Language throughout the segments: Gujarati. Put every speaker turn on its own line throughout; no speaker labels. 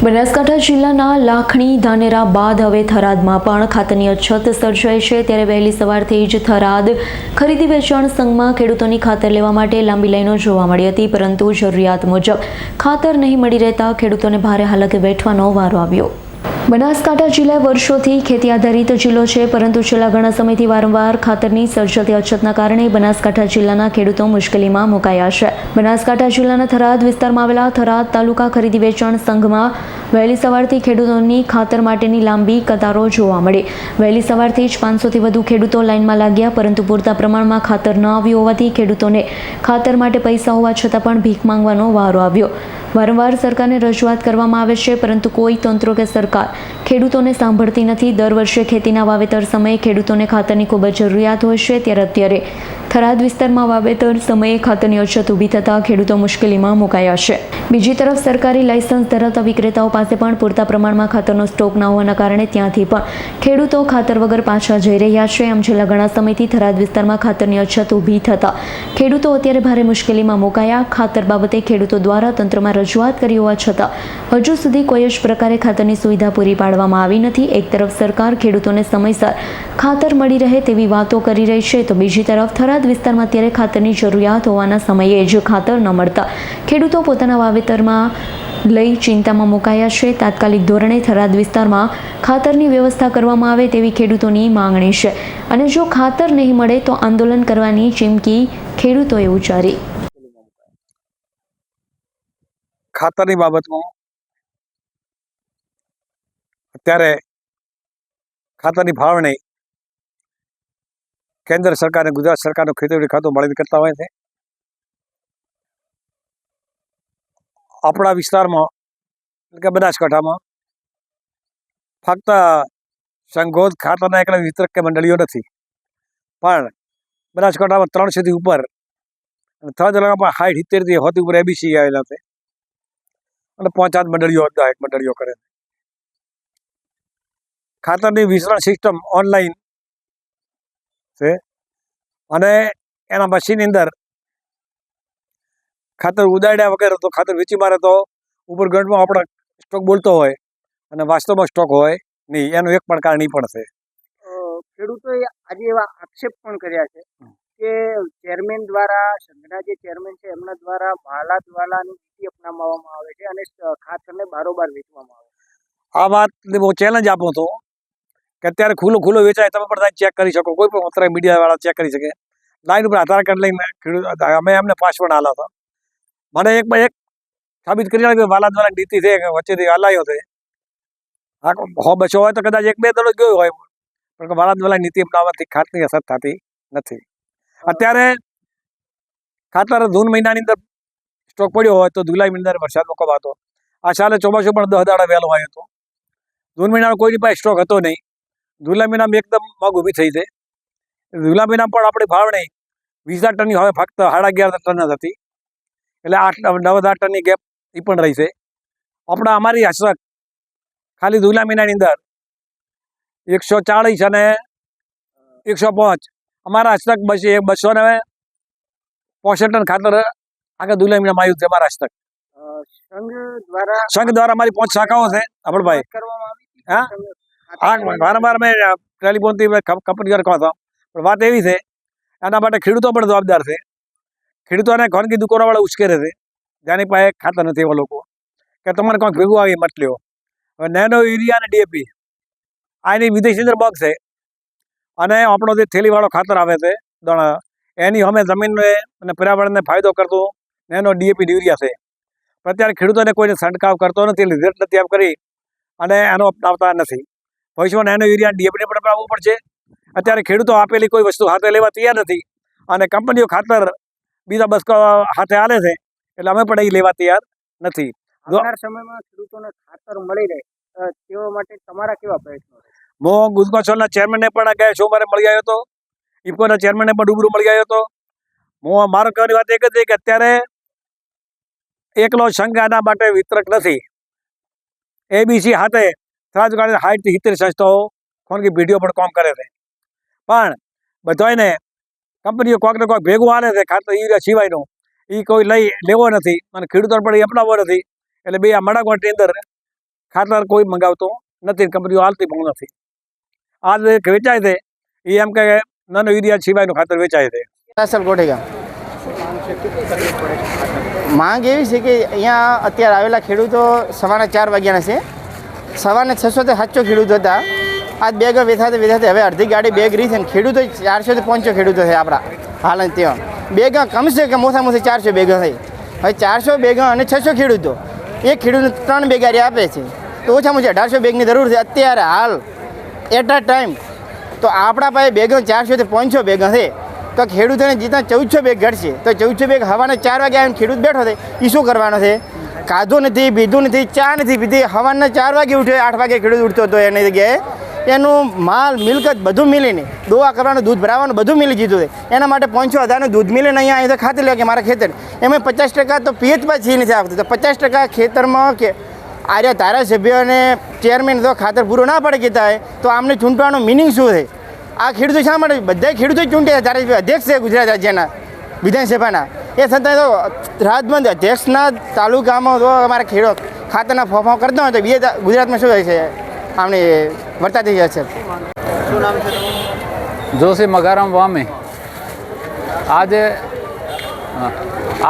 બનાસકાંઠા જિલ્લાના લાખણી ધાનેરા બાદ હવે થરાદમાં પણ ખાતરની અછત સર્જાઈ છે. ત્યારે વહેલી સવારથી જ થરાદ ખરીદી વેચાણ સંઘમાં ખેડૂતોની ખાતર લેવા માટે લાંબી લાઈનો જોવા મળી હતી, પરંતુ જરૂરિયાત મુજબ ખાતર નહીં મળી રહેતા ખેડૂતોને ભારે હાલકે બેઠવાનો વારો આવ્યો. બનાસકાંઠા જિલ્લા વર્ષોથી ખેતી આધારિત જિલ્લો છે, પરંતુ છેલ્લા ઘણા સમયથી વારંવાર ખાતરની સર્જાતી અછતના કારણે બનાસકાંઠા જિલ્લાના ખેડૂતો મુશ્કેલીમાં મુકાયા છે. બનાસકાંઠા જિલ્લાના થરાદ વિસ્તારમાં આવેલા થરાદ તાલુકા ખરીદી વેચાણ સંઘમાં વહેલી સવારથી ખેડૂતોની ખાતર માટેની લાંબી કતારો જોવા મળી. વહેલી સવારથી જ પાંચસોથી વધુ ખેડૂતો લાઇનમાં લાગ્યા, પરંતુ પૂરતા પ્રમાણમાં ખાતર ન આવ્યું હોવાથી ખેડૂતોને ખાતર માટે પૈસા હોવા છતાં પણ ભીખ માંગવાનો વારો આવ્યો. વારંવાર સરકારને રજૂઆત કરવામાં આવે છે, પરંતુ કોઈ તંત્રો કે સરકાર ખેડૂતોને સાંભળતી નથી. દર વર્ષે ખેતીના વાવેતર સમયે ખેડૂતોને ખાતરની ખૂબ જ જરૂરિયાત હોય છે. ત્યારે અત્યારે થરાદ વિસ્તારમાં વાવેતર સમયે ખાતરની અછત ઊભી થતાં ખેડૂતો મુશ્કેલીમાં મુકાયા છે. બીજી તરફ સરકારી લાયસન્સ ધરાવતા વિક્રેતાઓ પાસે પણ પૂરતા પ્રમાણમાં ખાતરનો સ્ટોક ન હોવાના કારણે ત્યાંથી પણ ખેડૂતો ખાતર વગર પાછા જઈ રહ્યા છે. આમ છેલ્લા ઘણા સમયથી થરાદ વિસ્તારમાં ખાતરની અછત ઊભી થતાં ખેડૂતો અત્યારે ભારે મુશ્કેલીમાં મુકાયા. ખાતર બાબતે ખેડૂતો દ્વારા તંત્રમાં રજૂઆત કરી હોવા છતાં હજુ સુધી કોઈ જ પ્રકારે ખાતરની સુવિધા પૂરી પાડવામાં આવી નથી. એક તરફ સરકાર ખેડૂતોને સમયસર ખાતર મળી રહે તેવી વાતો કરી રહી છે તો બીજી તરફ થરાદ વિસ્તારમાં અત્યારે ખાતરની જરૂરિયાત હોવાના સમયે જ ખાતર ન મળતા ખેડૂતો પોતાના વાવેતરમાં લઈ ચિંતામાં મુકાયા છે. તાત્કાલિક ધોરણે થરાદ વિસ્તારમાં ખાતરની વ્યવસ્થા કરવામાં આવે તેવી ખેડૂતોની માંગણી છે. અને જો ખાતર નહીં મળે તો આંદોલન કરવાની ચીમકી ખેડૂતોએ ઉચ્ચારી.
ખાતરની બાબતમાં અત્યારે ખાતરની ફાળવણી કેન્દ્ર સરકાર અને ગુજરાત સરકારનું ખેતીવાડી ખાતું મળીને કરતા હોય છે. આપણા વિસ્તારમાં, એટલે કે બનાસકાંઠામાં ફક્ત સંઘોધ ખાતરના એકલા વિતરક કે મંડળીઓ નથી. પણ બનાસકાંઠામાં સુધી ઉપર, અને ત્રણ જિલ્લામાં સાઠ સિત્તેરથી હોતી ઉપર એબીસી આવેલા છે. અને પાંચ આઠ મંડળીઓ એક મંડળીઓ કરે છે. ખાતરની વિતરણ સિસ્ટમ ઓનલાઈન છે. અને એના મશીનની અંદર ખાતર ઉદાડ્યા વગર તો ખાતર વેચી મારે તો ઉપર આપણા આપણો સ્ટોક બોલતો હોય અને વાસ્તવમાં સ્ટોક હોય નહીં એનું એક પણ કારણ એ પણ છે.
ખેડૂતોએ આજે એવા આક્ષેપ પણ કર્યા છે કે ચેરમેન દ્વારા સંઘના જે ચેરમેન છે એમના દ્વારા માલા દ્વાલાની નીતિ અપનાવવામાં આવે છે અને ખાતરને બારોબાર વેચવામાં આવે છે.
આ વાતને હું ચેલેન્જ આપું તો કે અત્યારે ખુલ્લો ખુલ્લું વેચાય તમે પણ ચેક કરી શકો કોઈ પણ અત્યારે મીડિયાવાળા ચેક કરી શકે. લાઈન ઉપર આધાર કાર્ડ લઈને ખેડૂત અમે એમને પાસવર્ડ આલા હતા. મને એક એક સાબિત કરી કે વાલા દ્વારા નીતિ છે વચ્ચેથી હલાયો છે. હા હો બસો હોય તો કદાચ એક બે દડો ગયો હોય. પણ વાલા દ્વારા નીતિ અપનાવવાથી ખાતની અસર થતી નથી. અત્યારે ખાતર જૂન મહિનાની અંદર સ્ટોક પડ્યો હોય તો જુલાઈ મહિના અંદર વરસાદ મોકવાતો. આ સાલે ચોમાસું પણ દસ દાડા વહેલો આવ્યો હતો. જૂન મહિનાનો કોઈની પાસે સ્ટોક હતો નહીં. જુલાઈ મહિનામાં એકદમ મગ ઊભી થઈ છે. જુલાઈ મહિનામાં પણ આપણી ભાવણી વીસ હજાર ટનની હવે ફક્ત સાડા અગિયાર ટન જ હતી. એટલે આઠ નવ ટનની ગેપ એ પણ રહી છે. આપણા અમારી હસરત ખાલી જુલાઈ મહિનાની અંદર એકસો ચાળીસ અને એકસો પાંચ. અમારા હસ્તક બસ એ બસો ને પોસઠ ટન ખાતર આગળ દુલામીનામાં મહિનામાં આવ્યું છે અમારા હસ્તક
સંઘ દ્વારા
અમારી પાંચ શાખાઓ છે અભળભાઈ હા? હા વારંવાર મેં ટેલિફોનથી કંપની જોડે કહો પણ વાત એવી છે એના માટે ખેડૂતો પણ જવાબદાર છે. ખેડૂતોને ખાનગી દુકાનોવાળા ઉશ્કેરે છે. જેની પાસે ખાતર નથી એવા લોકો. કે તમારે કોઈક ભેગું આવી મત લ્યો હવે નેનો યુરિયા અને ડીએપી આ એની વિદેશી અંદર બોક્સ છે. અને આપણો જે થેલીવાળો ખાતર આવે છે, દણ, એની અમે જમીનને અને પર્યાવરણને ફાયદો કરતો નેનો ડીએપી યુરિયા છે. પણ અત્યારે ખેડૂતોને કોઈને છંટકાવ કરતો નથી રિઝલ્ટ નથી એમ કરી, અને એનો અપનાવતા નથી. ભવિષ્યમાં નેનો યુરિયા ડીએપીને પણ અપનાવવું પડશે. અત્યારે ખેડૂતો આપેલી કોઈ વસ્તુ હાથે લેવા તૈયાર નથી. અને કંપનીઓ ખાતર બીજા બસ હાથે હાલે છે એટલે અમે પણ એ લેવા તૈયાર નથી.
સમયમાં ખેડૂતોને ખાતર મળી રહે તેઓ માટે તમારા કેવા પ્રયત્નો
હું ગુજકોસોલના ચેરમેનને પણ ગયા સોમવારે મળી આવ્યો હતો. ઇફકોના ચેરમેનને પણ રૂબરૂ મળી આવ્યો હતો. હું મારો કહેવાની વાત એક જ છે કે અત્યારે એકલો સંઘ આના માટે વિતરક નથી. એબીસી હાથે રાજકારણી સાઠથી સિત્તેર સંસ્થાઓ કે પેઢીઓ પણ કામ કરે છે. પણ બધાને કંપનીઓ કોઈક ને કોઈક ભેગું આને છે ખાતર યુરિયા સિવાયનો. એ કોઈ લઈ લેવો નથી અને ખેડૂતોને પણ એ અપનાવવો નથી. એટલે બે આ મડાકોટની અંદર ખાતર કોઈ મંગાવતો નથી કંપનીઓ હાલતી પણ નથી. આ જે વેચાય છે એ એમ કે નાનો યુરિયા સિવાયનું ખાતર વેચાય છે.
માંગ એવી છે કે અહીંયા અત્યારે આવેલા ખેડૂતો સવારના ચાર વાગ્યાના છે. સવારના છસો થી સાતસો ખેડૂતો હતા. આજ બેગ વેથાતે વેથાતે હવે અડધી ગાડી બેગ રહી છે ને ખેડૂતો ચારસો થી પાંચસો ખેડૂતો છે આપણા. હાલ ત્યાં બેગ કમસે કે મોસા મોટી ચારસો બેગ થઈ. હવે ચારસો બેગ અને છસો ખેડૂતો. એક ખેડૂતને ત્રણ બેગારી આપે છે. તો ઓછામાં ઓછી અઢારસો બેગની જરૂર છે. અત્યારે હાલ એટ અ ટાઈમ તો આપણા પાસે બેગો ચારસો થી પાંચસો બેગ છે. તો ખેડૂતોને જીતા ચૌદસો બેગ ઘટશે. તો ચૌદસો બેગ હવાને ચાર વાગે આવીને ખેડૂત બેઠો છે. એ શું કરવાનો છે? ખાધું નથી, પીધું નથી, ચા નથી પીધી. હવાના ચાર વાગે ઉઠ્યો આઠ વાગે ખેડૂત ઉઠતો હતો એની જગ્યાએ. એનું માલ, મિલકત બધું મિલીને દોવા કરવાનું, દૂધ ભરાવાનું બધું મિલી જીધું છે. એના માટે પાંચસો હજારનું દૂધ મિલીને અહીંયા અહીં તો ખાતર લે કે મારા ખેતર. એમાં પચાસ ટકા તો પીએચ પાછી નથી આવતું. તો પચાસ ટકા ખેતરમાં કે આર્યા ધારાસભ્ય અને ચેરમેન તો ખાતર પૂરું ના પડે કહેતા હોય, તો આમને ચૂંટવાનું મિનિંગ શું છે? આ ખેડૂતો શા માટે? બધા ખેડૂતો જ ચૂંટે ધારાસભ્ય અધ્યક્ષ છે ગુજરાત રાજ્યના, વિધાનસભાના. એ છતાં તો રાજબંધ અધ્યક્ષના તાલુકામાં તો અમારા ખેડૂત ખાતરના ફોફો કરતા હોય તો બીજા ગુજરાતમાં શું હોય છે? આમની વર્તાતી જાય છે.
જોશી મગારામ વામી. આજે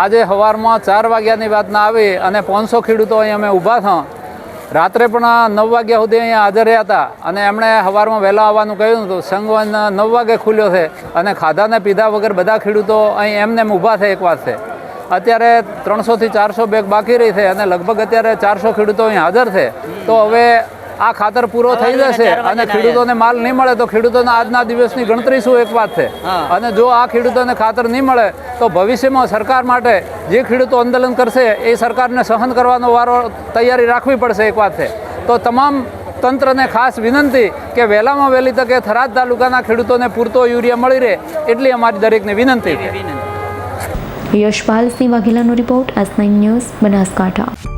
આજે સવારમાં ચાર વાગ્યાની વાત ના આવી અને પાંચસો ખેડૂતો અહીં અમે ઊભા થા. રાત્રે પણ નવ વાગ્યા સુધી અહીંયા હાજર રહ્યા હતા અને એમણે સવારમાં વહેલા આવવાનું કહ્યું હતું સંગવન નવ વાગે ખુલ્યો છે અને ખાધાને પીધા વગર બધા ખેડૂતો અહીં એમને એમ ઊભા છે એક વાત છે. અત્યારે ત્રણસોથી ચારસો બેગ બાકી રહી છે અને લગભગ અત્યારે ચારસો ખેડૂતો અહીં હાજર છે. તો હવે આ ખાતર પૂરો થઈ જશે અને ખેડૂતોને માલ નહીં મળે તો ખેડૂતોના આજના દિવસની ગણતરી શું એક વાત છે? અને જો આ ખેડૂતોને ખાતર નહીં મળે તો ભવિષ્યમાં સરકાર માટે જે ખેડૂતો આંદોલન કરશે એ સરકારને સહન કરવાનો વારો તૈયારી રાખવી પડશે એક વાત છે. તો તમામ તંત્રને ખાસ વિનંતી કે વહેલામાં વહેલી તકે થરાદ તાલુકાના ખેડૂતોને પૂરતો યુરિયા મળી રહે એટલી અમારી દરેકને વિનંતી છે.
Yashpalsinh વાઘેલાનો report S nine news Banaskantha.